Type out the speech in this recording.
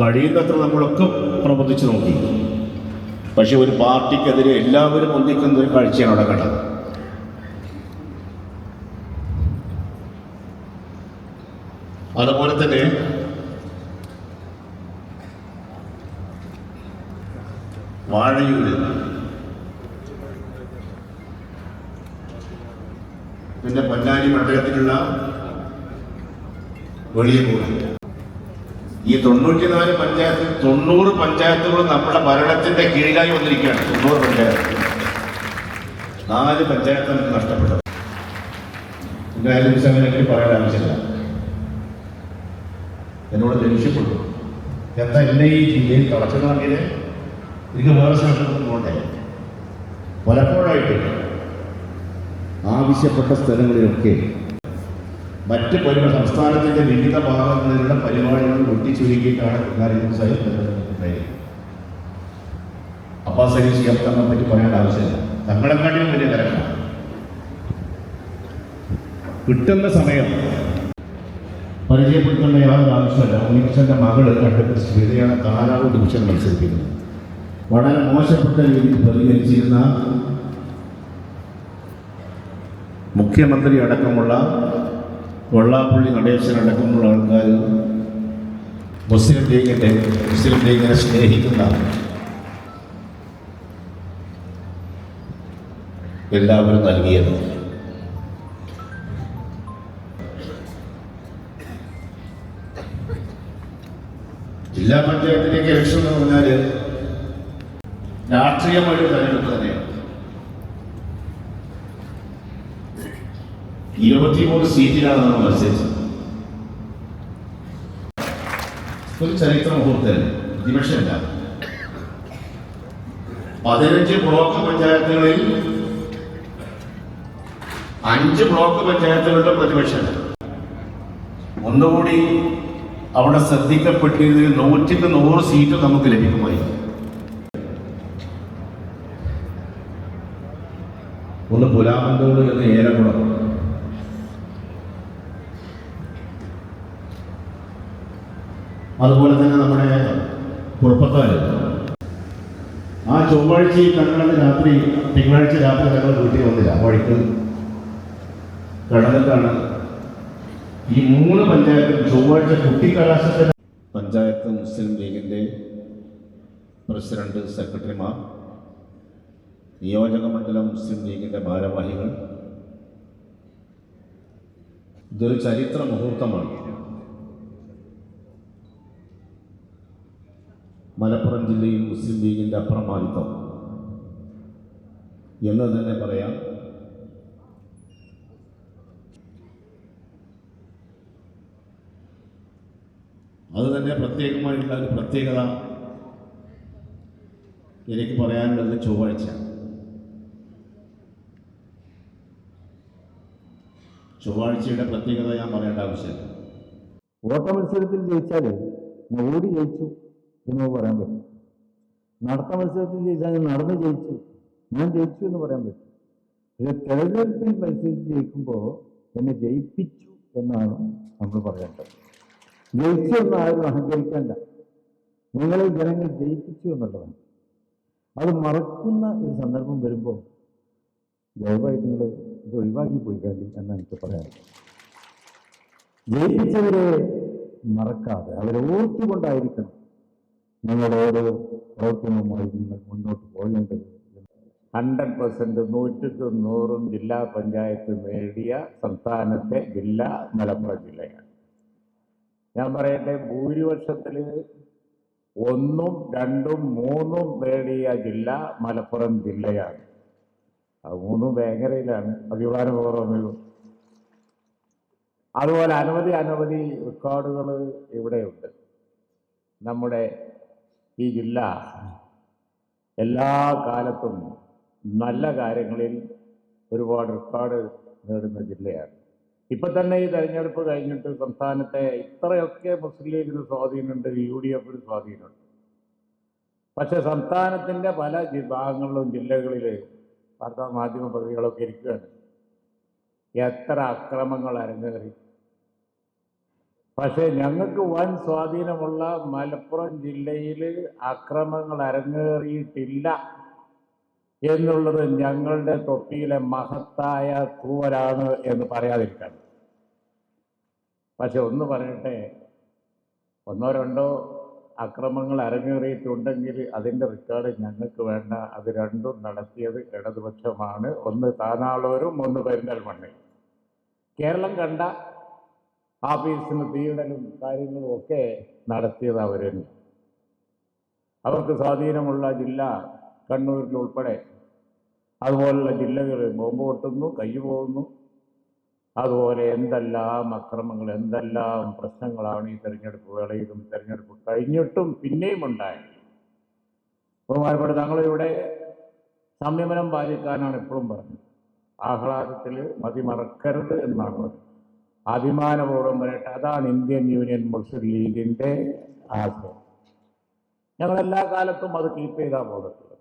കഴിയുന്നത്ര നമ്മളൊക്കെ പ്രവർത്തിച്ചു നോക്കി. പക്ഷെ ഒരു പാർട്ടിക്കെതിരെ എല്ലാവരും ഒന്നിക്കുന്ന ഒരു കാഴ്ചയാണ് അവിടെ കണ്ടത്. അതുപോലെ തന്നെ വാഴയൂര്. പിന്നെ പൊന്നാനി മണ്ഡലത്തിലുള്ള വെളിയകൂട് ഈ തൊണ്ണൂറ്റിനാല് പഞ്ചായത്ത് തൊണ്ണൂറ് പഞ്ചായത്തുകളും നമ്മുടെ ഭരണത്തിന്റെ കീഴിലായി വന്നിരിക്കുകയാണ്. തൊണ്ണൂറ് പഞ്ചായത്ത്. നാല് പഞ്ചായത്ത് നമുക്ക് നഷ്ടപ്പെട്ടത്. എന്തായാലും സമയത്തിൽ പറയേണ്ട ആവശ്യമില്ല. എന്നോട് ദേഷ്യപ്പെട്ടു. എന്താ എന്നെ ഈ ജില്ലയിൽ കളക്കണമെങ്കിൽ എനിക്ക് വേറെ സ്ഥലത്തൊന്നും പോകണ്ടേ? പലപ്പോഴായിട്ട് ആവശ്യപ്പെട്ട സ്ഥലങ്ങളിലൊക്കെ മറ്റ് പരി സംസ്ഥാനത്തിന്റെ വിവിധ ഭാഗങ്ങളിലുള്ള പരിപാടികൾ ഒട്ടിച്ചുരുക്കിയിട്ടാണ് കാര്യങ്ങൾ സഹിതം അപ്പാ സഹി തങ്ങളെ പറ്റി പറയേണ്ട ആവശ്യമില്ല. തങ്ങളെക്കാട്ടിലും വലിയ തിരക്കാണ്. കിട്ടുന്ന സമയം പരിചയപ്പെടുത്തേണ്ട യാതൊരു ആവശ്യമില്ല ഉണ്ണികൃഷ്ണന്റെ മകൾ കണ്ടിട്ട് ശ്രീതയാണ് താരാവ് ഡിവിഷൻ മത്സരിപ്പിക്കുന്നത്. വളരെ മോശപ്പെട്ട രീതിയിൽ പ്രതികരിച്ചിരുന്ന മുഖ്യമന്ത്രി അടക്കമുള്ള വെള്ളാപ്പള്ളി നടേശൻ അടക്കമുള്ള ആൾക്കാർ മുസ്ലിം ലീഗിന്റെ മുസ്ലിം ലീഗിനെ സ്നേഹിക്കുന്ന എല്ലാവരും നൽകിയത് ജില്ലാ പഞ്ചായത്തിലേക്ക് ഇലക്ഷൻ എന്ന് പറഞ്ഞാൽ രാഷ്ട്രീയമായിട്ട് തെരഞ്ഞെടുപ്പ് തന്നെയാണ് ഇരുപത്തിമൂന്ന് സീറ്റിലാണ് നമ്മൾ മത്സരിച്ചത്. ഒരു ചരിത്ര മുഹൂർത്തം പ്രതിപക്ഷമില്ല. പതിനഞ്ച് ബ്ലോക്ക് പഞ്ചായത്തുകളിൽ അഞ്ച് ബ്ലോക്ക് പഞ്ചായത്തുകളുടെ പ്രതിപക്ഷമില്ല. ഒന്നുകൂടി അവിടെ ശ്രദ്ധിക്കപ്പെട്ടിരുന്ന നൂറ്റിക്ക് നൂറ് സീറ്റ് നമുക്ക് ലഭിക്കുമായി. ഒന്ന് പുലാമന്തോട് എന്ന് ഏലക്കുളം. അതുപോലെ തന്നെ നമ്മുടെ കുഴപ്പക്കാർ ആ ചൊവ്വാഴ്ച കണ്ണടന്ന് രാത്രി തിങ്കളാഴ്ച രാത്രി ഞങ്ങൾ വീട്ടിൽ വന്നില്ല. വഴിക്ക് കടന്നിട്ടാണ് ഈ മൂന്ന് പഞ്ചായത്തും ചൊവ്വാഴ്ച കുട്ടിക്കലാശത്തിന് പഞ്ചായത്ത് മുസ്ലിം ലീഗിന്റെ പ്രസിഡന്റ് സെക്രട്ടറിമാർ നിയോജക മണ്ഡലം മുസ്ലിം ലീഗിന്റെ ഭാരവാഹികൾ. ഇതൊരു ചരിത്ര മുഹൂർത്തമാണ്. മലപ്പുറം ജില്ലയിൽ മുസ്ലിം ലീഗിന്റെ അപ്രമാദിത്വം. എന്ന് തന്നെ പറയാം. അത് തന്നെ പ്രത്യേകമായിട്ടുള്ള ഒരു പ്രത്യേകത എനിക്ക് പറയാനുള്ളത് ചൊവ്വാഴ്ച. ചൊവ്വാഴ്ചയുടെ പ്രത്യേകത ഞാൻ പറയേണ്ട ആവശ്യമില്ല. ഓട്ട മത്സരത്തിൽ ജയിച്ചാൽ ഓടി ജയിച്ചു എന്ന് പറയാൻ പറ്റും. നടത്ത മത്സരത്തിൽ ജയിച്ചാൽ നടന്ന് ജയിച്ചു ഞാൻ ജയിച്ചു എന്ന് പറയാൻ പറ്റും. പക്ഷെ തെരഞ്ഞെടുപ്പിൽ മത്സരിച്ച് ജയിക്കുമ്പോൾ എന്നെ ജയിപ്പിച്ചു എന്നാണ് നമ്മൾ പറയേണ്ടത്. ജയിച്ചു എന്ന് ആരും അഹങ്കരിക്കേണ്ട. നിങ്ങളെ ജനങ്ങൾ ജയിപ്പിച്ചു എന്നുള്ളതാണ്. അത് മറക്കുന്ന ഒരു സന്ദർഭം വരുമ്പോൾ ദയവായിട്ട് നിങ്ങൾ ഇത് ഒഴിവാക്കി പോയി കാര്യം എന്നാണ് എനിക്ക് പറയാനുള്ളത്. ജയിപ്പിച്ചവരെ മറക്കാതെ അവരെ ഓർത്തുകൊണ്ടായിരിക്കണം നിങ്ങളുടെ ഓരോ പ്രവർത്തനവുമായി നിങ്ങൾ മുന്നോട്ട് പോകേണ്ടത് ഹൺഡ്രഡ് പെർസെന്റ് നൂറ്റിക്ക് നൂറും ജില്ലാ പഞ്ചായത്ത് നേടിയ സംസ്ഥാനത്തെ ജില്ല മലപ്പുറം ജില്ലയാണ്. ഞാൻ പറയട്ടെ ഭൂരിപക്ഷത്തിൽ ഒന്നും രണ്ടും മൂന്നും നേടിയ ജില്ല മലപ്പുറം ജില്ലയാണ്. അത് മൂന്നും വേങ്ങരയിലാണ് അഭിമാനപൂർവം. അതുപോലെ അനവധി അനവധി റെക്കോർഡുകൾ ഇവിടെയുണ്ട്. നമ്മുടെ ഈ ജില്ല എല്ലാ കാലത്തും നല്ല കാര്യങ്ങളിൽ ഒരുപാട് റെക്കോർഡ് നേടുന്ന ജില്ലയാണ്. ഇപ്പൊ തന്നെ ഈ തെരഞ്ഞെടുപ്പ് കഴിഞ്ഞിട്ട് സംസ്ഥാനത്തെ ഇത്രയൊക്കെ മുസ്ലിം ലീഗിന് സ്വാധീനമുണ്ട് യു ഡി എഫിന് സ്വാധീനമുണ്ട്. പക്ഷെ സംസ്ഥാനത്തിന്റെ പല ഭാഗങ്ങളിലും ജില്ലകളിൽ വാർത്താ മാധ്യമ പ്രതികളൊക്കെ ഇരിക്കുകയാണ്. എത്ര അക്രമങ്ങൾ അരങ്ങേറി. പക്ഷേ ഞങ്ങൾക്ക് വൻ സ്വാധീനമുള്ള മലപ്പുറം ജില്ലയിൽ അക്രമങ്ങൾ അരങ്ങേറിയിട്ടില്ല എന്നുള്ളത് ഞങ്ങളുടെ തൊപ്പിയിലെ മഹത്തായ തൂവലാണ് എന്ന് പറയാതിരിക്കാൻ. പക്ഷെ ഒന്ന് പറയട്ടെ ഒന്നോ രണ്ടോ അക്രമങ്ങൾ അരങ്ങേറിയിട്ടുണ്ടെങ്കിൽ അതിന്റെ റെക്കോർഡ് ഞങ്ങൾക്ക് വേണ്ട. അത് രണ്ടും നടത്തിയത് ഇടതുപക്ഷമാണ്. ഒന്ന് താനാളൂരും ഒന്ന് പെരിന്തൽമണ്ണയും കേരളം കണ്ട ആഫീസിന് തീയിടലും കാര്യങ്ങളും ഒക്കെ നടത്തിയത് അവർ അവർക്ക് സ്വാധീനമുള്ള ജില്ല കണ്ണൂരിൽ ഉൾപ്പെടെ അതുപോലുള്ള ജില്ലകൾ ബോംബ് പൊട്ടുന്നു കൈ പോകുന്നു. അതുപോലെ എന്തെല്ലാം അക്രമങ്ങൾ എന്തെല്ലാം പ്രശ്നങ്ങളാണ് ഈ തെരഞ്ഞെടുപ്പ് വേളയിലും തെരഞ്ഞെടുപ്പ് കഴിഞ്ഞിട്ടും പിന്നെയും ഉണ്ടായത്? ബഹുമാനപ്പെട്ട തങ്ങളിവിടെ സംയമനം പാലിക്കാനാണ് എപ്പോഴും പറഞ്ഞത്. ആഹ്ലാദത്തിൽ മതിമറക്കരുത് എന്നാണ് പറഞ്ഞത്. അഭിമാനപൂർവം പറയട്ടെ അതാണ് ഇന്ത്യൻ യൂണിയൻ മുസ്ലിം ലീഗിന്റെ ആശയം ഞങ്ങൾ എല്ലാ കാലത്തും അത് കീപ്പ് ചെയ്താൽ പോകുന്നത്